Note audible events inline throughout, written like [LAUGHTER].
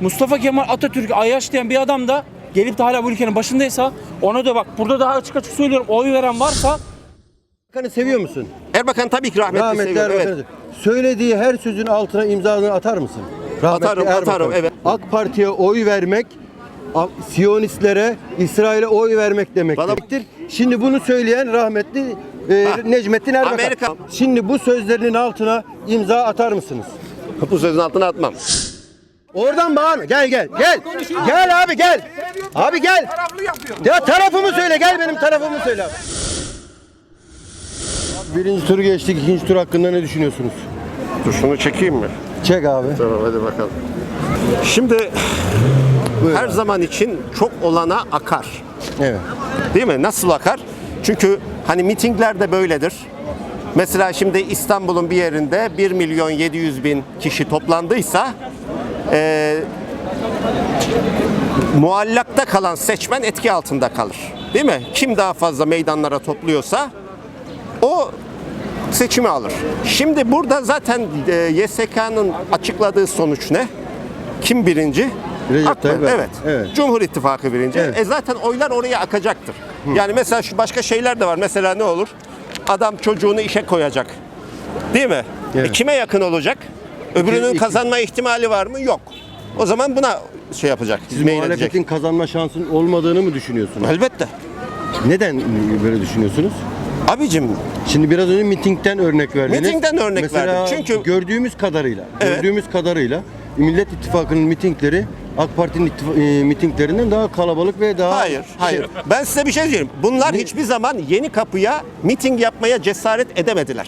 Mustafa Kemal Atatürk Ayaş diyen bir adam da gelip de hala bu ülkenin başındaysa ona da bak burada daha açık açık söylüyorum oy veren varsa Erbakan'ı seviyor musun? Erbakan tabii ki rahmetli, Rahmetli seviyorum. Evet. Söylediği her sözün altına imzanı atar mısın? Rahmetli Atarım, atarım, evet. AK Parti'ye oy vermek, Siyonistlere, İsrail'e oy vermek Bana- demektir. Şimdi bunu söyleyen rahmetli e, Ha. Necmettin Erbakan. Amerika- Şimdi bu sözlerinin altına imza atar mısınız? Bu sözün altına atmam. Oradan bağırma. Gel gel gel. Gel abi gel. Abi gel. Ya tarafımı söyle gel benim tarafımı söyle abi. Birinci turu geçtik. ikinci tur hakkında ne düşünüyorsunuz? Dur şunu çekeyim mi? Çek abi. Tamam hadi bakalım. Şimdi Buyur her abi. zaman için çok olana akar. Evet. Değil mi? Nasıl akar? Çünkü hani mitingler de böyledir. Mesela şimdi İstanbul'un bir yerinde 1 milyon 700 bin kişi toplandıysa eee muallakta kalan seçmen etki altında kalır. Değil mi? Kim daha fazla meydanlara topluyorsa o seçimi alır. Şimdi burada zaten e, YSK'nın açıkladığı sonuç ne? Kim birinci? Recep Tayyip evet. Evet. Cumhur İttifakı birinci. Evet. E zaten oylar oraya akacaktır. Yani mesela şu başka şeyler de var. Mesela ne olur? Adam çocuğunu işe koyacak. Değil mi? Evet. E kime yakın olacak? Öbürünün kazanma ihtimali var mı? Yok. O zaman buna şey yapacak. Siz meyledecek. muhalefetin kazanma şansının olmadığını mı düşünüyorsunuz? Elbette. Neden böyle düşünüyorsunuz? Abicim Şimdi biraz önce mitingden örnek verdiniz. Mitingden örnek Mesela verdim. Çünkü- gördüğümüz kadarıyla, Evet. gördüğümüz kadarıyla Millet İttifakı'nın mitingleri AK Parti'nin ittifa- e, mitinglerinden daha kalabalık ve daha Hayır, hayır. Ben size bir şey diyeyim. Bunlar hiçbir zaman yeni kapıya miting yapmaya cesaret edemediler.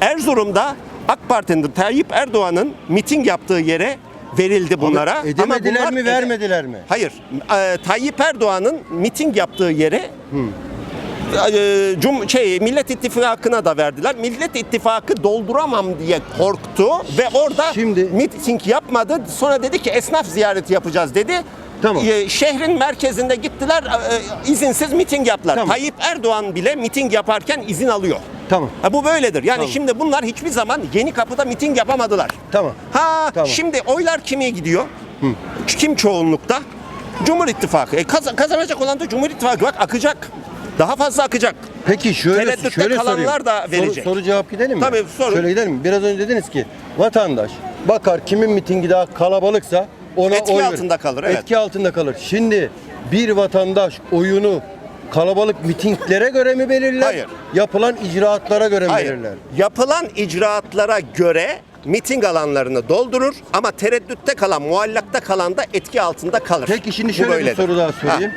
Erzurum'da AK Parti'nin Tayyip Erdoğan'ın miting yaptığı yere verildi bunlara. Ama edemediler bunlar mi, vermediler mi? Hayır. E, Tayyip Erdoğan'ın miting yaptığı yere e, Cum şey Millet İttifakı'na da verdiler. Millet İttifakı dolduramam diye korktu ve orada Şimdi- miting yapmadı. Sonra dedi ki esnaf ziyareti yapacağız dedi. Tamam. E, şehrin merkezinde gittiler e, izinsiz miting yaptılar. Tamam. Tayyip Erdoğan bile miting yaparken izin alıyor. Tamam. Ha, bu böyledir. Yani Tamam. şimdi bunlar hiçbir zaman yeni kapıda miting yapamadılar. Tamam. Ha Tamam. şimdi oylar kime gidiyor? Kim çoğunlukta? Cumhur İttifakı. E, kaz- kazanacak olan da Cumhur İttifakı. Bak akacak. Daha fazla akacak. Peki şöyle Tereddütte şöyle kalanlar sorayım. da Soru- verecek. Soru, cevap gidelim mi? Tabii, sorun. Şöyle gidelim mi? Biraz önce dediniz ki vatandaş bakar kimin mitingi daha kalabalıksa ona Etki oy verir. altında kalır, evet. Etki altında kalır. Şimdi bir vatandaş oyunu kalabalık mitinglere göre mi belirler? Hayır. Yapılan icraatlara göre mi Hayır. belirler? Yapılan icraatlara göre miting alanlarını doldurur ama tereddütte kalan, muallakta kalan da etki altında kalır. Peki şimdi Bu şöyle bir böyledir. soru daha sorayım.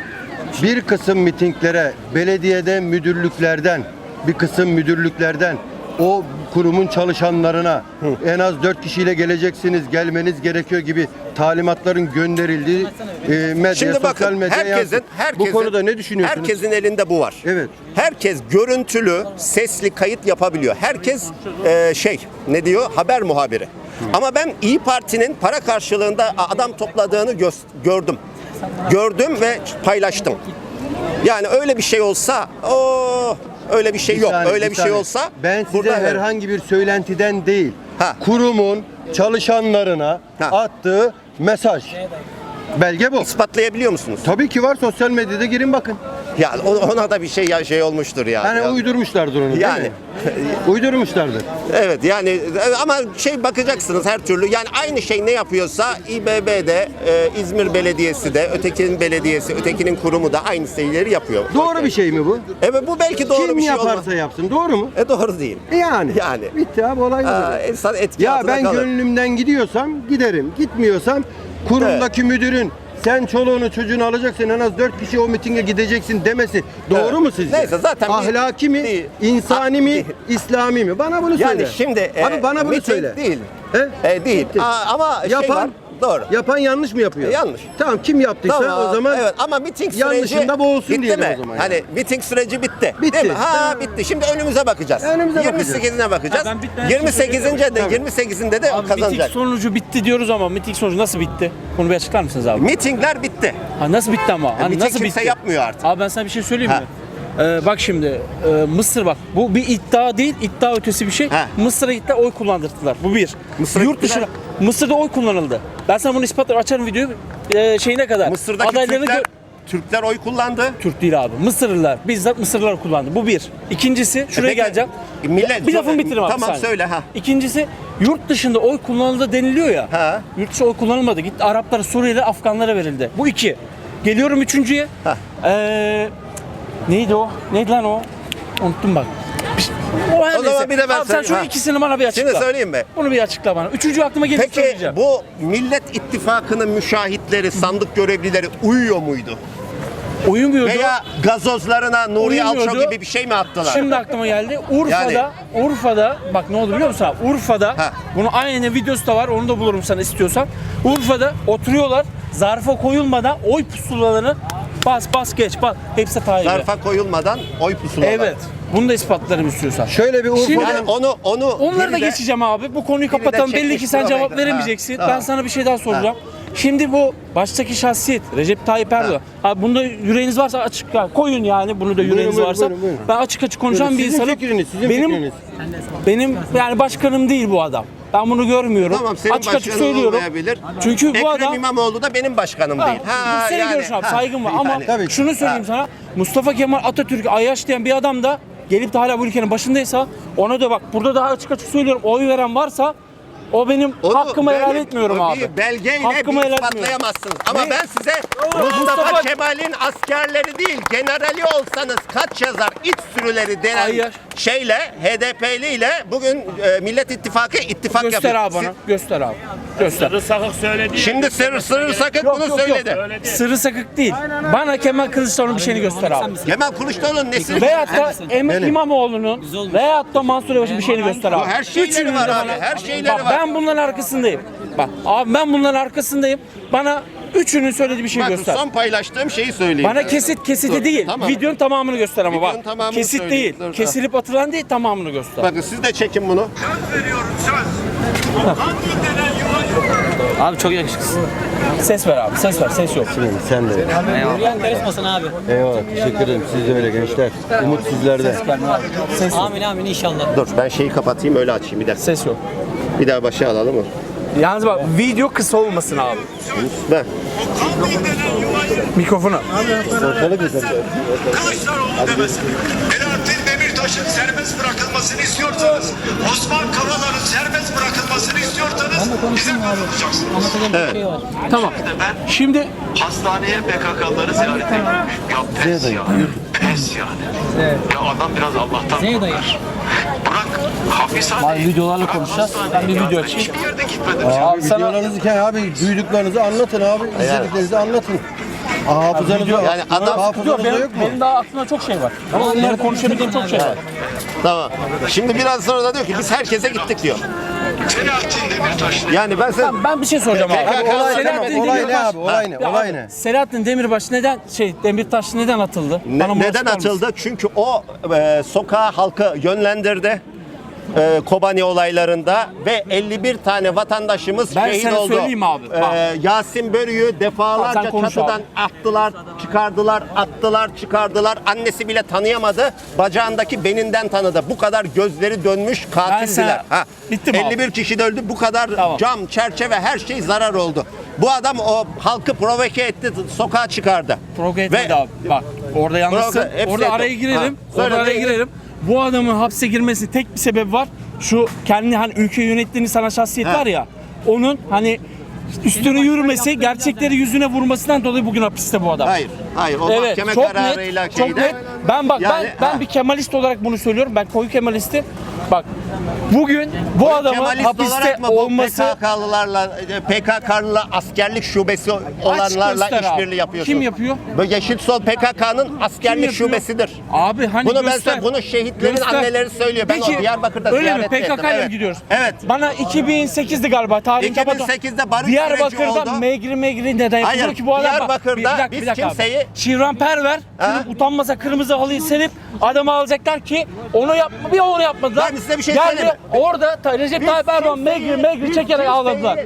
Bir kısım mitinglere belediyeden, müdürlüklerden, bir kısım müdürlüklerden o kurumun çalışanlarına en az 4 kişiyle geleceksiniz, gelmeniz gerekiyor gibi talimatların gönderildiği e, medya, Şimdi sosyal bakın medya herkesin, herkesin, Bu konuda ne düşünüyorsunuz? Herkesin elinde bu var. Evet. Herkes görüntülü, sesli kayıt yapabiliyor. Herkes e, şey ne diyor haber muhabiri. Ama ben İyi Parti'nin para karşılığında adam topladığını gö- gördüm. Gördüm ve paylaştım. Yani öyle bir şey olsa o öyle bir şey Bir yok. saniye, öyle bir, şey saniye. olsa ben size burada- herhangi bir söylentiden değil, Ha. kurumun çalışanlarına Ha. attığı mesaj. Belge bu. ispatlayabiliyor musunuz? Tabii ki var sosyal medyada girin bakın. Ya o- ona da bir şey ya şey olmuştur ya. Hani Ya- uydurmuşlardır onu değil Yani. mi? [LAUGHS] uydurmuşlardır. Evet yani e, ama şey bakacaksınız her türlü yani aynı şey ne yapıyorsa İBB'de e, İzmir Belediyesi de ötekinin belediyesi ötekinin kurumu da aynı şeyleri yapıyor. Doğru bir şey mi bu? Evet bu belki doğru Kim bir şey yaparsa olmaz. yapsın doğru mu? E doğru değil. E Yani. Yani. Bitti abi olay bu. Aa, insan etki Ya altında ben kalır. gönlümden gidiyorsam giderim. Gitmiyorsam kurumdaki müdürün sen çoluğunu çocuğunu alacaksın en az 4 kişi o mitinge gideceksin demesi doğru Evet. mu sizce? Neyse, zaten bir- Ahlaki mi, değil. insani Ah, mi, değil. İslami mi? Bana bunu Yani söyle. şimdi e, Abi bana bunu miting söyle. Değil. He? E, değil. Bitti. Aa, ama şey Yapan var. Doğru. Yapan yanlış mı yapıyor? E, yanlış. Tamam kim yaptıysa Tamam, o zaman evet ama miting süreci yanlışında boğulsun bitti diyelim mi? o zaman yani. Hani miting süreci bitti. Bitti. Değil mi? Ha Tamam. bitti. Şimdi önümüze bakacağız. Önümüze bakacağız. 28'ine bakacağız. Ha, ben bitti, her şeyi 28'ince de Tamam. 28'inde de Abi kazanacak. miting sonucu bitti diyoruz ama miting sonucu nasıl bitti? Bunu bir açıklar mısınız abi? Mitingler bitti. Ha, nasıl bitti ama? Hani miting nasıl kimse bitti? yapmıyor artık. Abi ben sana bir şey söyleyeyim Ha. mi? Ee, bak şimdi e, Mısır bak bu bir iddia değil iddia ötesi bir şey. He. Mısır'a gitti oy kullandırdılar. Bu bir. Mısır'a Yurt gittiler. dışına Mısır'da oy kullanıldı. Ben sana bunu ispatlarım açarım videoyu e, şeyine kadar. Mısır'daki Adaylarını Türkler, gö- Türkler oy kullandı. Türk değil abi. Mısırlılar. Bizzat Mısırlılar kullandı. Bu bir. İkincisi şuraya peki, geleceğim. millet- bir lafımı bitireyim abi. Tamam, bir saniye. söyle, ha. İkincisi yurt dışında oy kullanıldı deniliyor ya. Ha. Yurt dışı oy kullanılmadı. Gitti Araplara, Suriyeli, Afganlara verildi. Bu iki. Geliyorum üçüncüye. Ha. Ee, neydi o? Neydi lan o? Unuttum bak. O, her O zaman neyse. bir de ben Abi sen söyleyeyim, şu ha. ikisini bana bir açıkla. Şimdi söyleyeyim mi? Bunu bir açıkla bana. Üçüncü aklıma gelip Peki söyleyeceğim. bu Millet İttifakı'nın müşahitleri, sandık görevlileri uyuyor muydu? Uyumuyordu. Veya gazozlarına Nuri Alço Uyumuyordu. gibi bir şey mi attılar? Şimdi aklıma geldi. Urfa'da, Urfa'da bak ne oldu biliyor musun? abi? Urfa'da, Ha. bunun aynı videosu da var. Onu da bulurum sana istiyorsan. Urfa'da oturuyorlar. Zarfa koyulmadan oy pusulalarını bas bas geç bas. Hepsi Tayyip'e. Zarfa koyulmadan oy pusulalar. Evet. Bunu da ispatlarım istiyorsan. Şöyle bir Şimdi- Urfa'dan Yani onu onu Onları da biri de- geçeceğim abi. Bu konuyu de kapatalım. Belli çekmiş ki sen cevap veremeyeceksin. Ha, tamam. Ben sana bir şey daha soracağım. Şimdi bu baştaki şahsiyet Recep Tayyip Erdoğan. Abi bunda yüreğiniz varsa açık koyun yani bunu da yüreğiniz buyurun, varsa. buyurun, buyurun. Ben açık açık konuşan Buyurun, bir sizin insanım. fikriniz, sizin benim fikriniz. benim yani başkanım değil bu adam. Ben bunu görmüyorum. Tamam senin açık açık başkanın söylüyorum. olmayabilir. Çünkü bu Ekrem adam İmamoğlu da benim başkanım değil. Ha, bu senin yani, görüşün abi ha, saygım var ama yani. Tabii ki. şunu söyleyeyim sana Mustafa Kemal Atatürk Ayyaş diyen bir adam da gelip de hala bu ülkenin başındaysa ona da bak burada daha açık açık söylüyorum oy veren varsa o benim Onu hakkımı helal etmiyorum o abi. Bir belgeyle Hakkımı bir helal etmiyorum. ispatlayamazsınız. Ama Ne? ben size Mustafa- Mustafa Kemal'in askerleri değil, generali olsanız kaç yazar iç sürüleri denen Hayır. şeyle, HDP'li ile bugün e, Millet İttifakı ittifak Göster yapıyor. abi bana. Göster abi. Göster. Sakık söyledi. Şimdi sır, sır sakık Yok, bunu yok, yok. söyledi. Sırrı sakık değil. Bana Kemal Kılıçdaroğlu'nun bir şeyini göster abi. Kemal Kılıçdaroğlu'nun nesi? Veyahut da Emin Benim. İmamoğlu'nun veyahut da Mansur Yavaş'ın bir şeyini göster abi. her şeyleri Üçünün var abi, bana- her şeyleri Bak, var. Ben bunların arkasındayım. Bak abi ben bunların arkasındayım. Bana üçünün söylediği bir şey Bak, göster. son paylaştığım şeyi söyleyeyim. Bana kesit kesiti Dur, değil. tamam. Videonun tamamını göster ama Videonun bak. tamamını Kesit söyleyeyim. değil. Dur, dur. Kesilip atılan değil tamamını göster. Bakın siz de çekin bunu. Söz veriyorum söz. Hangi denen yuva yok? Abi çok yakışıklısın. Ses ver abi. Ses ver. Ses yok. sen de. Yürüyen karizmasın abi. Eyvallah. Teşekkür ederim. Siz de öyle gençler. Umut sizlerde. Amin amin inşallah. Dur ben şeyi kapatayım öyle açayım bir dakika. Ses yok. Bir daha başa alalım mı? Yalnız bak video kısa olmasın abi. Ben. Mikrofonu. Ortalık güzel. Kılıçdaroğlu demesin. Selahattin Demirtaş'ın serbest bırakılmasını istiyorsanız, Osman Kavala'nın serbest bırakılmasını istiyorsanız bize. Anlatacağım bir şey var. Tamam. Ben Şimdi hastaneye PKK'ları ziyaret etmiş. Ya pes yani. Pes yani. Ya adam biraz Allah'tan korkar. Bırak hapishaneye. Abi videolarla konuşacağız. Ben bir video açayım. Hiçbir yerde gitmedim. Abi sana- videolarınızı ke abi duyduklarınızı anlatın abi. İzlediklerinizi anlatın. Aa, hafızanız var. Yani adam- Yok, hafızanızda benim, yok mu? benim daha aklımda çok şey var. Ama onları konuşabildiğim çok şey var. Tamam. Şimdi biraz sonra da diyor ki biz herkese gittik diyor. Selahattin Demirtaş. Yani ben sen Tamam, ben bir şey soracağım abi. PKK Olay Selahattin tamam. Olay ne abi? Olay ne? Olay abi, ne? Selahattin Demirbaş neden şey Demirtaş neden atıldı? Ne- neden atıldı? Çünkü o e, sokağa halkı yönlendirdi. E, Kobani olaylarında ve 51 tane vatandaşımız Ben şehit oldu. söyleyeyim abi, E, bak. Yasin Börü'yü Bak, defalarca konuş çatıdan abi. attılar, çıkardılar, attılar, çıkardılar. Annesi bile tanıyamadı. Bacağındaki beninden tanıdı. Bu kadar gözleri dönmüş katildiler. sana- Bitti mi abi? 51 kişi de öldü. Bu kadar Tamam. cam, çerçeve her şey zarar oldu. Bu adam o halkı provoke etti, sokağa çıkardı. Provoke Ve- etmedi abi. Bak orada yalnızsın. Orada araya girelim. Ha, orada araya girelim. Bu adamın hapse girmesi tek bir sebep var. Şu kendi hani ülkeyi yönettiğini sana şahsiyet var ya. Onun hani üstüne yürümesi, gerçekleri yüzüne vurmasından dolayı bugün hapiste bu adam. Hayır, hayır. O Evet, mahkeme çok kararıyla net, çok şeyde. net. Ben bak Yani, ben ben ha. bir Kemalist olarak bunu söylüyorum. Ben koyu Kemalistim. Bak bugün bu adamın Kemalist hapiste olarak mı bu olması PKK'lılarla, PKK'lı askerlik şubesi olanlarla göster abi. işbirliği yapıyorsun? Kim yapıyor? Bu Yeşil Sol PKK'nın askerlik yapıyor? şubesidir. Abi hani Bunu ben göster. sö- bunu şehitlerin anneleri söylüyor. Ben o Diyarbakır'da öyle mi? ziyaret PKK ettim. ile Evet. mi gidiyoruz? Evet. Bana 2008'di galiba kapadı. 2008'de barış süreci Diyarbakır'da oldu. megri megri neden Hayır, yapılıyor ki bu adam? bak, Diyarbakır'da biz kimseyi- Şivran Perver Ha? utanmasa kırmızı halıyı serip adamı alacaklar ki onu yap bir onu yapmadılar. Ben size bir şey Geldi, söyleyeyim mi? Orada ta- Recep Biz Tayyip Erdoğan megri megri çekerek ağladılar.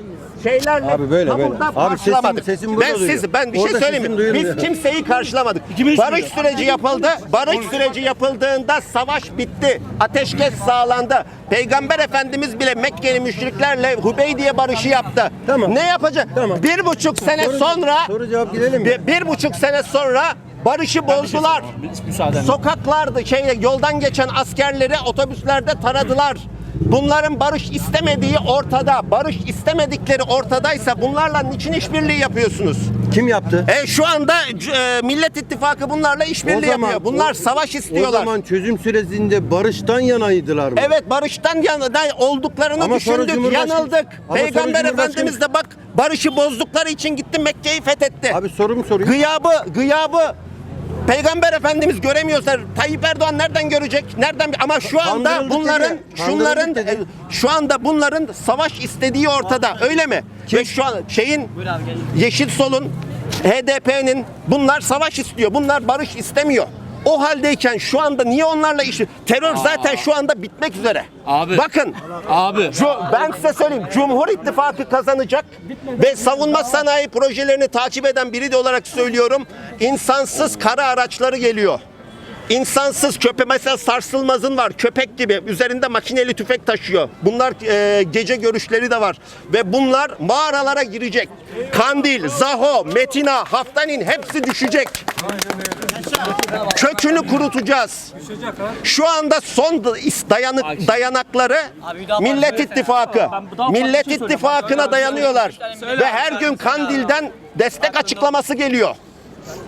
şeylerle Abi böyle, böyle. Abi sesim- karşılamadık. sesim burada ben duyuyor. siz ben bir Orada şey söyleyeyim sesim mi? duyuluyor. Biz kimseyi karşılamadık. Barış süreci yapıldı. Barış süreci yapıldığında savaş bitti. Ateşkes sağlandı. Peygamber Efendimiz bile Mekkeli müşriklerle Hubeydiye barışı yaptı. Tamam. Ne yapacak? Tamam. Bir buçuk sene Soru- sonra soru cevap gidelim mi? bir, bir buçuk sene sonra barışı bozdular. Müsaadenle. Sokaklarda şey yoldan geçen askerleri otobüslerde taradılar. Bunların barış istemediği ortada. Barış istemedikleri ortadaysa bunlarla niçin işbirliği yapıyorsunuz? Kim yaptı? E şu anda e, Millet İttifakı bunlarla işbirliği yapıyor. Bunlar o- savaş O istiyorlar. zaman çözüm sürecinde barıştan yanaydılar mı? Evet barıştan yana da olduklarını Ama düşündük, yanıldık. Ama Peygamber Efendimiz de bak barışı bozdukları için gitti Mekke'yi fethetti. Abi sorumu sorayım. Gıyabı, gıyabı Peygamber Efendimiz göremiyorsa Tayyip Erdoğan nereden görecek? Nereden ama şu anda bunların şunların e, şu anda bunların savaş istediği ortada. Öyle mi? Ve şu an şeyin Yeşil Sol'un HDP'nin bunlar savaş istiyor. Bunlar barış istemiyor. O haldeyken şu anda niye onlarla işi? Terör zaten şu anda bitmek üzere. Abi. Bakın. Abi. Cu- ben size söyleyeyim. Cumhur İttifakı kazanacak ve savunma sanayi projelerini takip eden biri de olarak söylüyorum. insansız kara araçları geliyor. İnsansız köpek mesela sarsılmazın var köpek gibi üzerinde makineli tüfek taşıyor. Bunlar e, gece görüşleri de var ve bunlar mağaralara girecek. Kandil, Zaho, Metina, Haftanin hepsi düşecek. Kökünü kurutacağız. Şu anda son dayanık dayanakları Millet İttifakı. Millet İttifakı'na dayanıyorlar ve her gün Kandil'den destek açıklaması geliyor.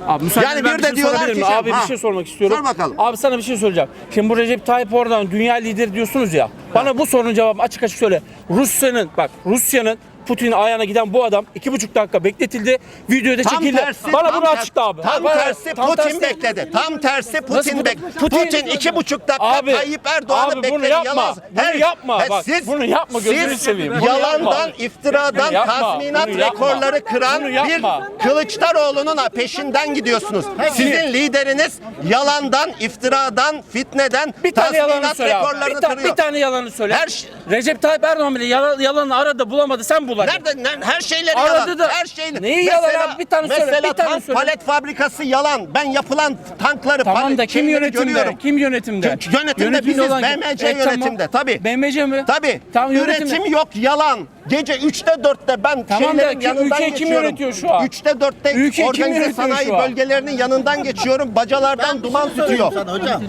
Abi müsaade Yani ben bir de şey diyorlar sorabilir ki miyim? şey- Abi Ha. bir şey sormak istiyorum. Sor bakalım. Abi sana bir şey söyleyeceğim. Şimdi bu Recep Tayyip Erdoğan dünya lideri diyorsunuz ya. Bana bu sorunun cevabı açık açık söyle. Rusya'nın bak Rusya'nın Putin'in ayağına giden bu adam iki buçuk dakika bekletildi. Videoda Tam çekildi. tersi, Bana tam bunu ter- açıkla abi. Tam Bana- tersi tam Putin tersi- bekledi. Tam tersi Putin bu- bekledi. Putin- Putin, iki buçuk dakika Abi, Tayyip Erdoğan'ı abi bekledi. bunu yapma. Yalan. Bunu yapma. Bak, bunu yapma, gözünü siz seveyim. Bunu yalandan, yapma. iftiradan Bunu yapma, tazminat bunu yapma. rekorları kıran Bunu bir yapma. Kılıçdaroğlu'nun peşinden gidiyorsunuz. Sizin lideriniz yalandan, iftiradan, fitneden Bir tane yalanı tazminat söyle abi. rekorlarını Bir, ta- kırıyor. bir tane yalanı söyle. Her şey- Recep Tayyip Erdoğan bile yalan, yalanı aradı bulamadı sen bul hadi. Nerede, nerede? Her şeyleri Aradı yalan. da- Her şeyleri. Neyi yalan abi? Bir tane söyle, Mesela bir tane tank söyle. palet fabrikası yalan. Ben yapılan tankları Tamam palet da kim yönetimde? görüyorum. Kim yönetimde? Yö- yönetimde biziz, BMC E, tamam. yönetimde, tabii. BMC mi? Tabii. Tamam Üretim yönetimde. yok yalan. Gece 3'te 4'te ben Tamam da şeylerin kim- yanından kim geçiyorum. yönetiyor şu an? 3'te 4'te Ülkeyi kim organize sanayi bölgelerinin yanından geçiyorum. Bacalardan duman tutuyor.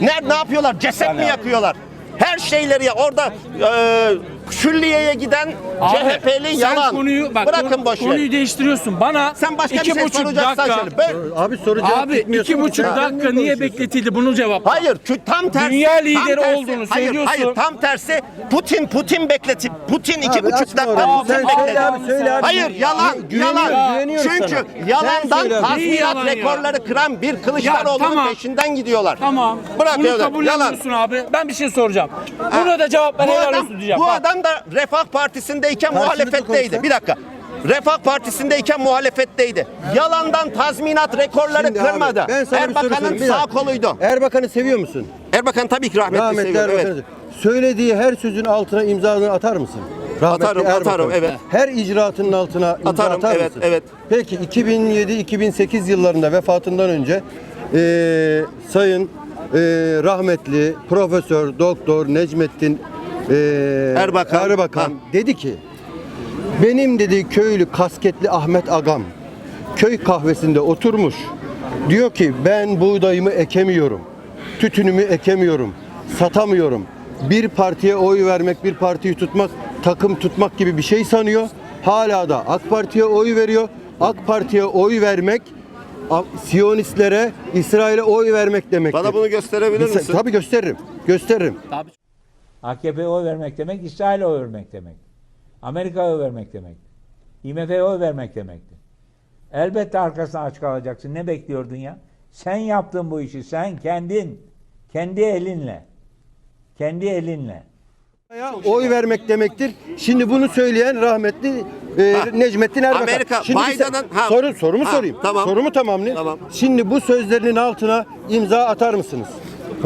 Ne, ne yapıyorlar? Ceset mi yakıyorlar? Her şeyleri ya orada e, külliyeye giden Abi, CHP'li sen yalan. Konuyu, bak, Bırakın konu- boş. Konuyu değiştiriyorsun. Bana Sen başka iki bir şey buçuk dakika. söyle. Ben- Abi soru cevap Abi iki buçuk Sen dakika niye bekletildi bunu cevapla. Hayır, tam tersi. Dünya lideri tersi. olduğunu hayır, söylüyorsun. Hayır, tam tersi. Putin, Putin bekletip, Putin iki Abi buçuk dakika orayı. Putin Sen bekledi. abi söyle abi. Hayır, yalan, yalan. güveniyorum Çünkü sana. Yalandan abi. Tazminat ya? rekorları kıran bir Kılıçdaroğlu'nun Ya, tamam. peşinden gidiyorlar. Tamam. Bırak Bunu öyle. Yalan. kabullenmiyorsun abi. Ben bir şey soracağım. Buna da cevap ver Bu helal adam, olsun diyeceğim. bu Bak. Adam da Refah Partisi'ndeyken muhalefetteydi. Bir dakika. Refah Partisi'ndeyken muhalefetteydi. Yalandan tazminat rekorları Şimdi abi, kırmadı. ben sana bir soru Erbakan'ın sorayım. Bir sağ dakika. koluydu. Erbakan'ı seviyor musun? Erbakan tabii ki rahmetli, Rahmetli seviyorum. Evet. Erbakan'ı. Söylediği her sözün altına imzanı atar mısın? Rahmetli Atarım, Erbakan. atarım, evet. Her icraatının altına imza Atarım, atar evet, mısın? evet. Peki 2007-2008 yıllarında vefatından önce eee, Sayın eee, rahmetli Profesör Doktor Necmettin eee, Erbakan. Erbakan Ha. dedi ki benim dedi köylü kasketli Ahmet Agam köy kahvesinde oturmuş. Diyor ki ben buğdayımı ekemiyorum. Tütünümü ekemiyorum. Satamıyorum. Bir partiye oy vermek, bir partiyi tutmak, takım tutmak gibi bir şey sanıyor. Hala da AK Parti'ye oy veriyor. AK Parti'ye oy vermek Siyonistlere, İsrail'e oy vermek demektir. Bana bunu gösterebilir misin? Tabii gösteririm. Gösteririm. AKP'ye oy vermek demek, İsrail'e oy vermek demek. Amerika'ya oy vermek demek. IMF'ye oy vermek demekti. Elbette arkasına aç kalacaksın. Ne bekliyordun ya? Sen yaptın bu işi. Sen kendin. Kendi elinle. Kendi elinle. Oy vermek demektir. Şimdi bunu söyleyen rahmetli e, Ha. Necmettin Erbakan. Amerika, Şimdi Biden'ın- ha. soru sorumu Ha, sorayım. tamam. Sorumu tamamlayayım. Tamam. Şimdi bu sözlerinin altına imza atar mısınız?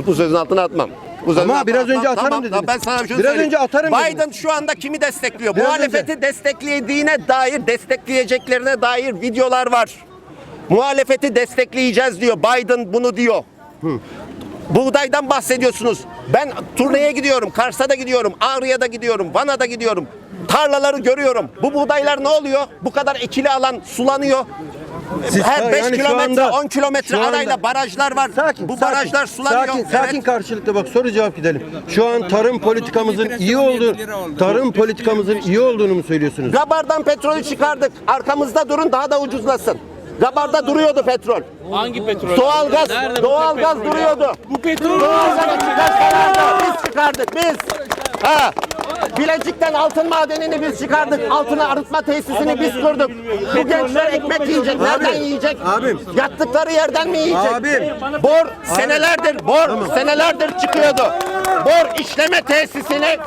Bu sözün altına atmam. Ama biraz önce atarım dediniz. Ben sana bir şey Biraz söyleyeyim. önce atarım Biden dediniz. şu anda kimi destekliyor? Biraz Muhalefeti desteklediğine dair, destekleyeceklerine dair videolar var. Muhalefeti destekleyeceğiz diyor. Biden bunu diyor. Buğdaydan bahsediyorsunuz. Ben turneye gidiyorum, Kars'a da gidiyorum, Ağrı'ya da gidiyorum, Van'a da gidiyorum. Tarlaları görüyorum. Bu buğdaylar ne oluyor? Bu kadar ekili alan sulanıyor. Siz- Her 5 yani kilometre, anda- 10 kilometre arayla barajlar var. Sakin, Bu sakin. barajlar sulanıyor. Sakin, Evet. sakin karşılıklı bak soru cevap gidelim. Şu an tarım politikamızın iyi olduğu, tarım politikamızın iyi olduğunu mu söylüyorsunuz? Gabardan petrolü çıkardık. Arkamızda durun daha da ucuzlasın. Gabarda duruyordu petrol. Hangi petrol? Doğalgaz, Nerede doğalgaz petrol ya? duruyordu. Bu petrol Doğalgazı çıkarsalardı. Biz çıkardık biz. Ha. Bilecik'ten altın madenini biz çıkardık. Altını arıtma tesisini biz kurduk. Bu gençler ekmek yiyecek. Nereden yiyecek? abim. Yattıkları yerden mi yiyecek? Abim. Bor senelerdir, bor senelerdir çıkıyordu. Bor işleme tesisini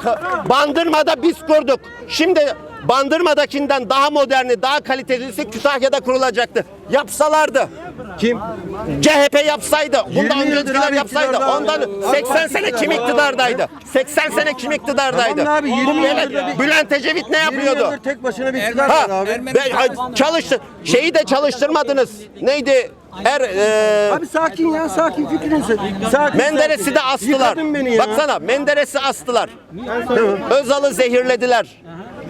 Bandırma'da biz kurduk. Şimdi Bandırma'dakinden daha moderni, daha kalitelisi Kütahya'da kurulacaktı. Yapsalardı. Kim? CHP yapsaydı, 20 bundan yıldır öncekiler abi yapsaydı, ondan AK 80 sene kim iktidardaydı? 80 sene kim iktidardaydı? Tamam abi, 20 Bu yıldır Bülent- bir- Bülent Ecevit ne 20 yapıyordu? yıldır tek başına bir iktidar Ha, abi. ben, ha, çalıştı. Şeyi de çalıştırmadınız. Neydi? Er, e, Abi sakin ya sakin fikrini söyle. Sakin. Menderes'i sakin. de astılar. Yıkadın beni ya. Baksana Menderes'i astılar. Özal'ı zehirlediler.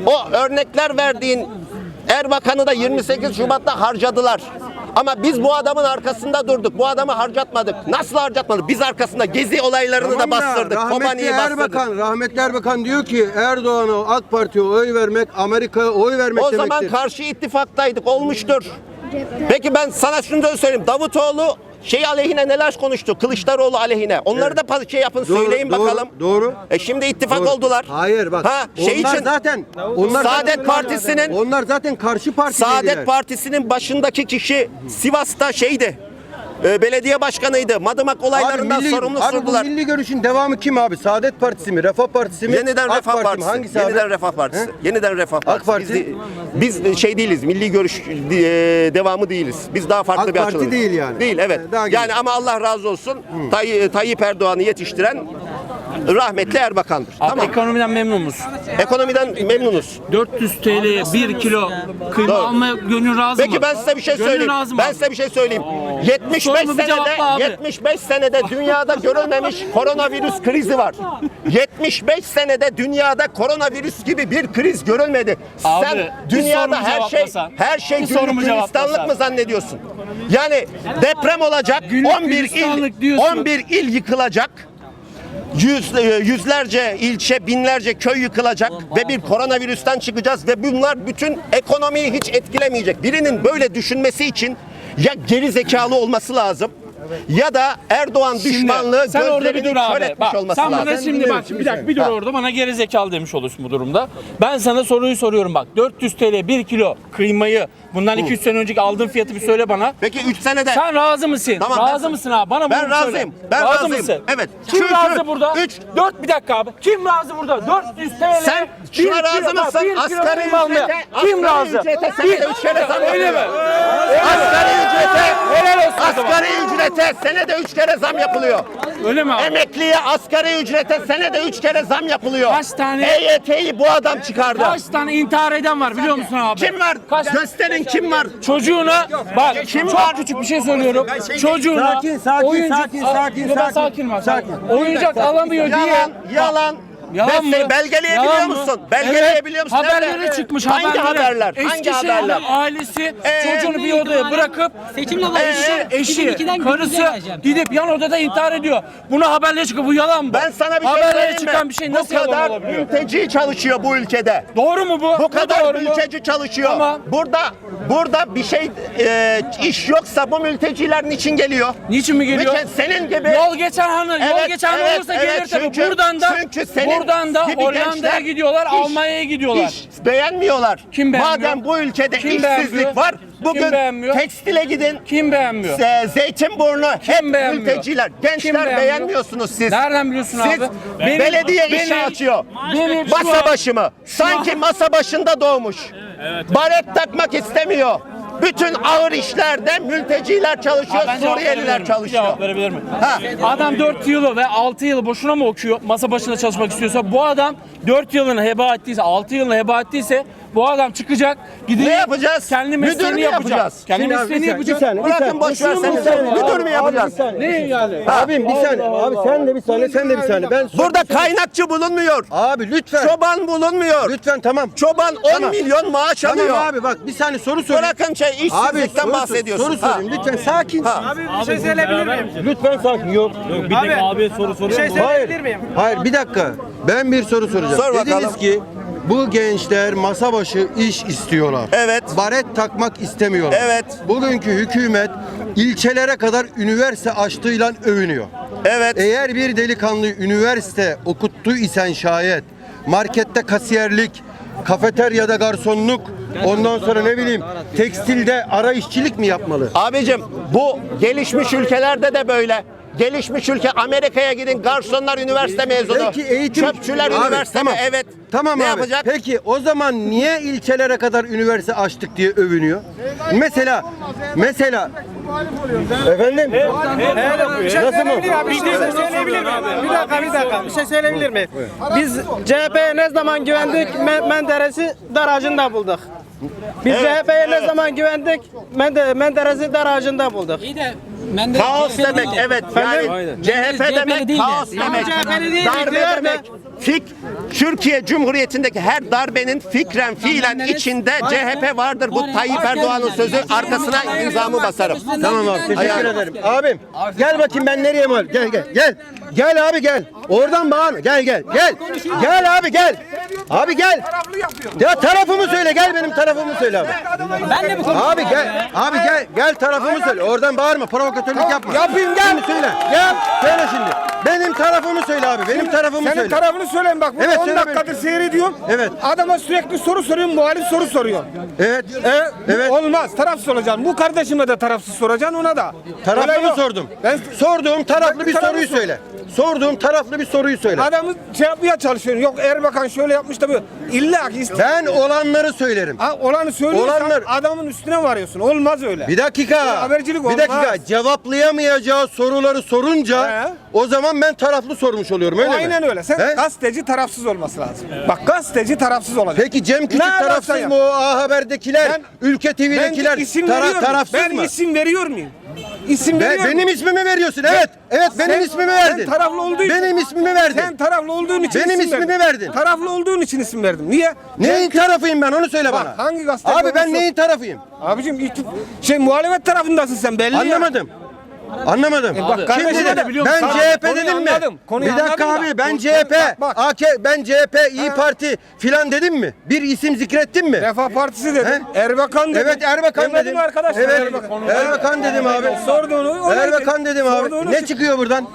O örnekler verdiğin Erbakan'ı da 28 Şubat'ta harcadılar. Ama biz bu adamın arkasında durduk. Bu adamı harcatmadık. Nasıl harcatmadık? Biz arkasında gezi olaylarını Tamam da bastırdık. rahmetli Kobani'yi bastırdık. Erbakan, rahmetli Erbakan diyor ki Erdoğan'a AK Parti'ye oy vermek Amerika'ya oy vermek O demektir. zaman karşı ittifaktaydık. Olmuştur. Peki ben sana şunu da söyleyeyim. Davutoğlu şey aleyhine neler konuştu? Kılıçdaroğlu aleyhine. Onları da pa- şey yapın Doğru, söyleyin doğru, bakalım. doğru. E şimdi ittifak Doğru. oldular. Hayır bak. Ha, şey onlar için zaten onlar Saadet Partisi'nin- onlar zaten karşı parti Saadet Partisi'nin başındaki kişi Sivas'ta şeydi. E, belediye başkanıydı. Madımak olaylarından sorumlu abi sordular. milli görüşün devamı kim abi? Saadet Partisi mi? Refah Partisi mi? Yeniden AK Refah Parti? Partisi. Hangisi Yeniden abi? Refah Partisi. He? Yeniden Refah Partisi. Parti? Biz, biz şey değiliz. Milli görüş e, devamı değiliz. Biz daha farklı AK bir Parti açılımız. değil yani. Değil evet. Daha yani ama Allah razı olsun. Tay, Tayyip Erdoğan'ı yetiştiren rahmetli Erbakan'dır. Abi Tamam. ekonomiden memnun musun? Ekonomiden memnunuz. 400 TL'ye 1 kilo kıyma Doğru. almaya gönül razı mı? Peki ben size bir şey Gönül söyleyeyim. razı mı Ben abi? size bir şey söyleyeyim. 75 Sorumu bir senede cevapla abi. 75 senede dünyada görülmemiş koronavirüs krizi var. 75 senede dünyada koronavirüs gibi bir kriz görülmedi. Abi, Sen bir dünyada sorumu her şey cevaplasan. her şey Bir sorumu günlük gülistanlık cevaplasan. mı zannediyorsun? Yani deprem olacak. Günlük 11 il gülistanlık diyorsun. 11 il yıkılacak. Yüz, e, yüzlerce ilçe, binlerce köy yıkılacak ve bir koronavirüsten çıkacağız ve bunlar bütün ekonomiyi hiç etkilemeyecek. Birinin böyle düşünmesi için ya geri zekalı olması lazım ya da Erdoğan düşmanlığı sen orada bir dur abi. Bak, olması sen lazım. bana şimdi bak bir dakika bir dur orada bana geri zekalı demiş oluyorsun bu durumda. Ben sana soruyu soruyorum bak 400 TL 1 kilo kıymayı bundan 200 sene önceki aldığın fiyatı bir söyle bana. Peki 3 senede Sen razı mısın? Tamam, ben- razı mısın abi? Bana Ben bunu razıyım. söyle. Ben razı razıyım. mısın? Evet. Kim Çünkü razı burada? üç- 4 bir dakika abi. Kim razı burada? 400 TL. Sen bir şuna kilo- razı bak, mısın? bir kilo Asgari kıyma almaya. ücrete- Kim asgari razı? ücrete senede üç kere zam Öyle mi? yapılıyor. Asgari ücrete Helal olsun o zaman. Asgari ücrete senede 3 kere zam yapılıyor. Öyle mi abi? Emekliye asgari ücrete senede 3 kere zam yapılıyor. Kaç tane- EYT'yi bu adam çıkardı. Kaç tane intihar eden var biliyor musun abi? Kim var? Kaç- Gösterin kim var? Çocuğuna bak Kim çok var? küçük bir şey söylüyorum. Çocuğuna Sakin, sakin, oyuncak sakin, sakin, sakin. sakinim abi. Sakin. Oyuncak alamıyor diye. Yalan, yalan. Yalan mı? Belgeleyebiliyor Yalan mı? musun? Belgeleyebiliyor musun? Haberleri Nerede? çıkmış Hangi haberleri. haberler? Hangi Eskişehir'de haberler? ailesi Ee, çocuğunu bir odaya bırakıp Seçimle Ee, başlayacağım. eşi, 2002'den karısı günümüze geleceğim. gidip yan odada intihar ediyor. Buna haberleri çıkıyor. Bu yalan mı? Ben sana bir şey Haberlere söyleyeyim mi? çıkan bir şey bu nasıl yalan kadar olabiliyor? mülteci çalışıyor bu ülkede. Doğru mu bu? Bu kadar doğru mu? mülteci çalışıyor. Tamam. Burada burada bir şey e, iş yoksa bu mülteciler niçin geliyor? Niçin mi geliyor? Niçin? Senin gibi Yol geçen hanı, yol geçen evet, olursa evet. gelir tabii. Buradan da çünkü senin buradan da gibi Hollanda'ya gençler gidiyorlar, iş- Almanya'ya gidiyorlar. İş beğenmiyorlar. Kim beğenmiyor? Madem bu ülkede Kim işsizlik beğenmiyor? var, bugün Kim beğenmiyor? tekstile gidin. Kim beğenmiyor? Z- Zeytinburnu hep beğenmiyor? mülteciler. Kim Gençler beğenmiyor? beğenmiyorsunuz siz. Nereden biliyorsun Siz abi? Benim- belediye işi benim- açıyor. benim şu masa başı mı? Sanki masa başında doğmuş. Baret takmak istemiyor. Bütün ağır işlerde mülteciler çalışıyor, Ben cevap verebilir Suriyeliler miyim? çalışıyor. Cevap verebilir mi? Ha. Adam 4 yılı ve 6 yılı boşuna mı okuyor? Masa başında çalışmak istiyorsa bu adam 4 yılını heba ettiyse, 6 yılını heba ettiyse bu adam çıkacak, gidecek. Ne yapacağız? Kendi Müdür mesleğini mü yapacak. yapacağız? Kendi Şimdi abi, mesleğini bir saniye, yapacak. bir saniye, bir Bırakın saniye. boş ver sen. Müdür mü yapacağız? Ne yani? Abim bir saniye. Abi sen de bir saniye, sen de bir saniye. Ben Burada kaynakçı bulunmuyor. Abi lütfen. Çoban bulunmuyor. Lütfen tamam. Çoban 10 Tamam. milyon maaş Tamam alıyor. abi bak bir saniye soru sorayım. Bırakın şey Abi işsizlikten soru, bahsediyorsun. soru Ha. sorayım. Lütfen sakin. Abi bir şey söyleyebilir miyim? Lütfen sakin. Yok. Bir abi soru soruyor. Bir şey söyleyebilir Hayır. miyim? Hayır bir dakika. Ben bir soru soracağım. Sor Dediniz bakalım. ki bu gençler masa başı iş istiyorlar. Evet. Baret takmak istemiyorlar. Evet. Bugünkü hükümet ilçelere kadar üniversite açtığıyla övünüyor. Evet. Eğer bir delikanlı üniversite okuttu isen şayet markette kasiyerlik, kafeteryada garsonluk, ondan sonra ne bileyim tekstilde ara işçilik mi yapmalı? Abicim bu gelişmiş ülkelerde de böyle. Gelişmiş ülke Amerika'ya gidin garsonlar üniversite mezunu. Peki eğitim Çöpçüler Abi, üniversite tamam. mi? Evet. Tamam ne abi. yapacak? Peki o zaman niye ilçelere kadar üniversite açtık diye övünüyor? Mesela mesela efendim şey Nasıl mı? Bir şey söyleyebilir miyim? Bir dakika bir dakika. Bir şey söyleyebilir miyim? Biz CHP'ye ne zaman güvendik? Me- Menderes'i dar ağacında bulduk. Biz CHP'ye ne zaman güvendik? Mende- Menderes'i dar ağacında bulduk. İyi de ben de Kaos CHP'li demek değil. evet. Yani CHP CHP'li demek değil de. kaos Ama demek. CHP'li değil, Darbe iktidar demek. Fik Türkiye Cumhuriyeti'ndeki her darbenin fikren fiilen Menderes- içinde Var- CHP vardır. Bu Tayyip Erdoğan'ın sözü arkasına imzamı basarım. Tamam abi teşekkür ederim. Abim gel bakayım ben nereye mal? Gel gel gel. Gel abi gel. Oradan bağırma. Gel gel gel. Gel abi gel. Abi gel. Ya tarafımı söyle gel benim tarafımı söyle abi. Ben de mi konuşuyorum? Abi gel. Abi gel. Gel tarafımı söyle. Oradan bağırma. Provokatörlük yapma. Yapayım gel. Şimdi söyle. Gel. Söyle şimdi. Benim tarafımı söyle abi. Benim tarafımı Senin söyle. tarafını söyleyeyim bak. Evet, Evet, 10 söyle dakikadır seyrediyorum. Evet. Adama sürekli soru soruyorum, muhalif soru soruyor. Evet. E, Evet. Olmaz. Tarafsız olacaksın. Bu kardeşime de tarafsız soracaksın ona da. Taraflı Öyle mı yok. sordum? Ben Sorduğum taraflı bir Taraflı soruyu sor. söyle. Sorduğum taraflı bir soruyu söyle. adamı şey yapmaya çalışıyorsun. Yok Erbakan şöyle yapmış da böyle. İlla ki iste- Ben olanları söylerim. Ha, olanı söylüyorsan Olanlar- adamın üstüne varıyorsun. Olmaz öyle. Bir dakika. habercilik bir olmaz. dakika. Cevaplayamayacağı soruları sorunca He. O zaman ben taraflı sormuş oluyorum öyle mi? Aynen öyle. Sen He? gazeteci tarafsız olması lazım. Bak gazeteci tarafsız olacak. Peki Cem Küçük Ne tarafsız mı o A Haber'dekiler, Ben- Ülke ben TV'dekiler isim tara- veriyorum. tarafsız ben mı? isim veriyor muyum? İsim Be- veriyor benim muyum? ismimi veriyorsun. Evet. Evet benim Sen- ismimi verdin. Sen taraflı olduğu için. Benim ismimi verdin. Sen taraflı olduğun için Benim isim ismimi verdin. Taraflı olduğun için isim verdim. Niye? Neyin tarafıyım ben onu söyle Bak, bana. hangi gazete Abi ben olursa- neyin tarafıyım? Abicim şey muhalefet tarafındasın sen belli ya. Anlamadım. Anlamadım. E bak kardeşim Şimdi de biliyorum. ben CHP dedim mi? anladım, konuyu bir dakika anladım da. abi ben CHP, bak. AK, ben CHP, İyi Parti filan dedim mi? Bir isim zikrettim mi? Refah Partisi dedim. He? Erbakan dedim. Evet Erbakan Demedim dedim. arkadaşlar. Evet Erbakan. Erbakan dedim abi. Sorduğunu Erbakan dedi. dedim abi. Ne çıkıyor buradan?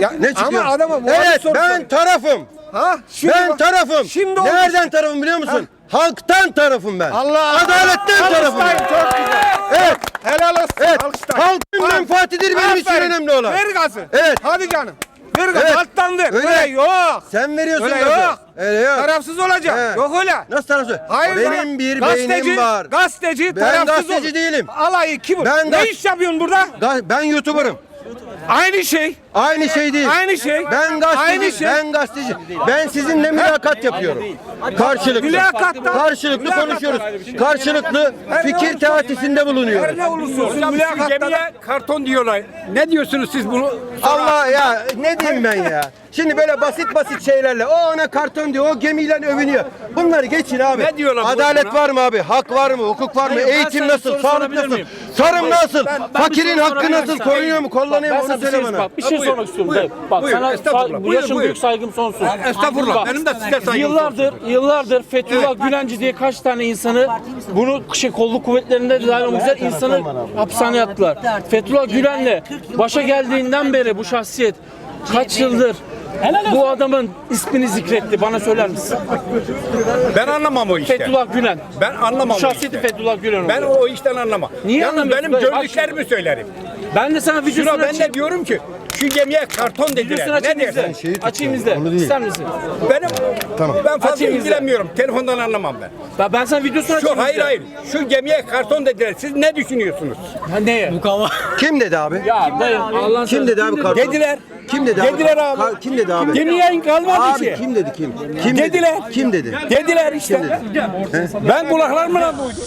Ya, Ne çıkıyor? Ama adama Evet ben tarafım. Ha? Şimdi ben bak- tarafım. Şimdi. Nereden tarafım biliyor musun? Halktan tarafım ben. Allah. Adaletten tarafım. Alkışlayın, çok güzel. Evet. Helal olsun. Evet. Halkın Ha. menfaatidir benim için önemli olan. Ver gazı. Evet. Hadi canım. Ver gazı. Evet. Alttan ver. Öyle. Öyle, yok. Sen veriyorsun Öyle gazı. yok. Öyle yok. Tarafsız olacak. He. Yok öyle. Nasıl tarafsız? Hayır Benim bir gazeteci, beynim var. Gazeteci Ben tarafsız gazeteci olur. değilim. Alayı kim? Ben ne iş yapıyorsun burada? Ga- Ben YouTuber'ım. Aynı şey. Aynı şey değil. Aynı şey. Ben gazeteci. Aynı şey. Ben gazeteci. Ben sizinle mülakat yapıyorum. Karşılıklı. Mülakatta- Karşılıklı mülakatta- konuşuyoruz. Karşılıklı fikir teatisinde Her bulunuyoruz. ne olursa olsun mülakatta da- karton diyorlar. Ne diyorsunuz siz bunu? Allah ya ne diyeyim ben ya. Şimdi böyle basit basit şeylerle o ona karton diyor, o gemiyle övünüyor. Bunları geçin abi. Ne diyorlar bu Adalet var mı abi? Hak var mı? Hukuk var mı? Hayır, ben Eğitim sana bir nasıl? soru Sağlık sorabilir nasıl? miyim? Tarım nasıl? Ben- ben bir Fakirin soru hakkı nasıl? Korunuyor mu? Kullanıyor mu? Sana Onu bir söyle şey, bana. bak, bir şey Buyur, sormak istiyorum. buyur. Bak buyur, sana sa- Buyur, yaşım buyur. büyük saygım sonsuz. Estağfurullah. Bak, Benim de size saygım Yıllardır, yıllardır Fethullah Gülenci diye kaç tane insanı bunu şey kolluk kuvvetlerinde de dahil olmak üzere insanı hapishaneye attılar. Fethullah Gülen'le başa geldiğinden beri bu şahsiyet kaç yıldır bu adamın ismini zikretti. Bana söyler misin? Ben anlamam o işten. Fethullah Gülen. Ben anlamam o Şahsiyeti işten. Fethullah Gülen. Ben o işten anlamam. Niye Yalnız anlamıyorsun benim? Bak gördüklerimi söylerim. Ben de sana videosunu Şuna ben açayım. de diyorum ki Şu gemiye karton Videosunu dediler. açayım Ne izle. dersin? şeyi Açayım tutuyorum, izle. onu değil. İster misin? Benim, ben fazla Açayım izle. ilgilenmiyorum. Telefondan anlamam ben. Ben, ben sana videosunu açayım Şu hayır izle. hayır. Şu gemiye karton dediler. Siz ne düşünüyorsunuz? Ha, neye? Kim dedi abi? Ya dayı Allah'ın Kim dedi abi karton? Dediler. Kim dedi Dediler abi? abi. Ka- Kim dedi abi? Gemiye kalmadı Abi ki. kim dedi kim? Kim Dediler. Dedi? Kim dedi? Dediler işte. Ben kulaklarımla duydum.